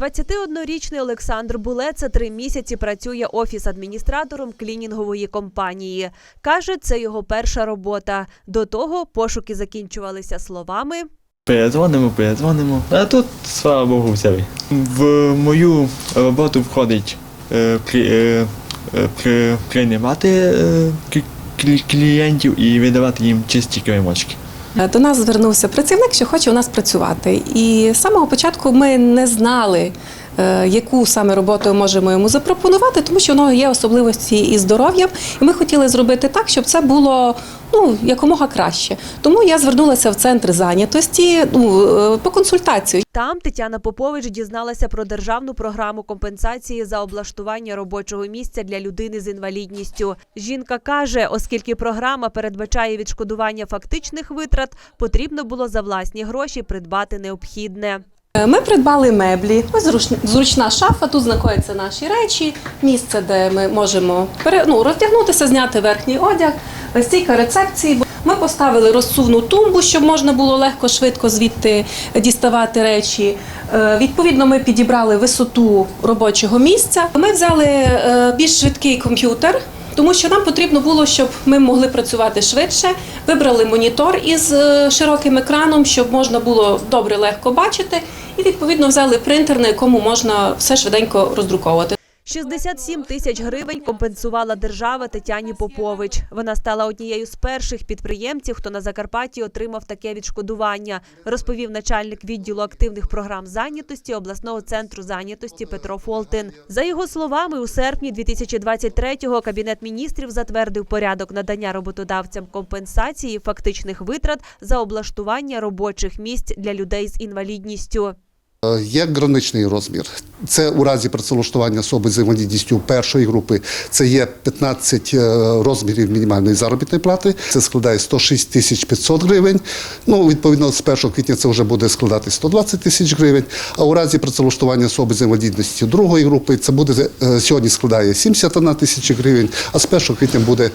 21-річний Олександр Булеца три місяці працює офіс-адміністратором клінінгової компанії. Каже, це його перша робота. До того пошуки закінчувалися словами. Передзвонимо, передзвонимо. А тут, слава Богу, взяли. В мою роботу входить е, при, е, е, при, приймати е, клі- клі- клієнтів і видавати їм чисті кремочки. До нас звернувся працівник, що хоче у нас працювати. І з самого початку ми не знали, е, яку саме роботу можемо йому запропонувати, тому що нього є особливості із здоров'ям, і ми хотіли зробити так, щоб це було ну якомога краще. Тому я звернулася в центр зайнятості ну, е, по консультацію. Там Тетяна Попович дізналася про державну програму компенсації за облаштування робочого місця для людини з інвалідністю. Жінка каже, оскільки програма передбачає відшкодування фактичних витрат, потрібно було за власні гроші придбати необхідне. Е, Ми придбали меблі. Ось зручна шафа. Тут знаходяться наші речі, місце, де ми можемо ну, роздягнутися, зняти верхній одяг, стійка рецепції. Ми поставили розсувну тумбу, щоб можна було легко, швидко звідти діставати речі. Е, Відповідно, ми підібрали висоту робочого місця. Ми взяли е, більш швидкий комп'ютер. Тому що нам потрібно було, щоб ми могли працювати швидше. Вибрали монітор із е, широким екраном, щоб можна було добре легко бачити, і відповідно взяли принтер, на якому можна все швиденько роздруковувати. 67 тисяч гривень компенсувала держава Тетяні Попович. Вона стала однією з перших підприємців, хто на Закарпатті отримав таке відшкодування, розповів начальник відділу активних програм зайнятості обласного центру зайнятості Петро Фолтин. За його словами, у серпні 2023-го кабінет міністрів затвердив порядок надання роботодавцям компенсації фактичних витрат за облаштування робочих місць для людей з інвалідністю. Е, Є граничний розмір. Це у разі працевлаштування особи з інвалідністю першої групи. Це є 15 е, розмірів мінімальної заробітної плати. Це складає 106 тисяч 500 гривень. Ну, відповідно, з 1 квітня це вже буде складати 120 тисяч гривень. А у разі працевлаштування особи з інвалідністю другої групи це буде е, сьогодні складає 71 тисяча гривень, а з 1 квітня буде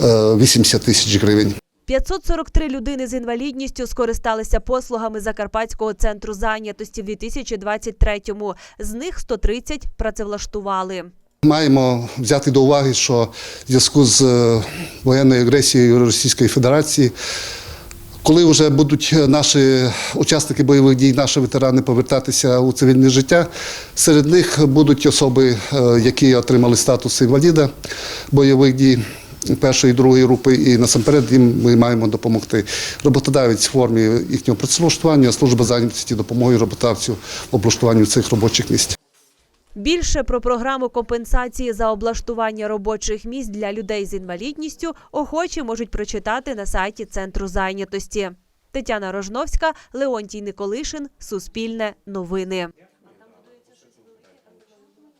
е, 80 тисяч гривень. 543 людини з інвалідністю скористалися послугами Закарпатського центру зайнятості в 2023-му. З них 130 працевлаштували. Маємо взяти до уваги, що в зв'язку з е, воєнною агресією Російської Федерації, коли вже будуть наші учасники бойових дій, наші ветерани повертатися у цивільне життя, серед них будуть особи, е, які отримали статус інваліда бойових дій. Першої і другої групи, і насамперед їм ми маємо допомогти. Роботодавець в формі їхнього працевлаштування, служба зайнятості допомогою роботодавцю в облаштуванні цих робочих місць. Більше про програму компенсації за облаштування робочих місць для людей з інвалідністю охочі можуть прочитати на сайті центру зайнятості. Тетяна Рожновська, Леонтій Николишин, Суспільне новини.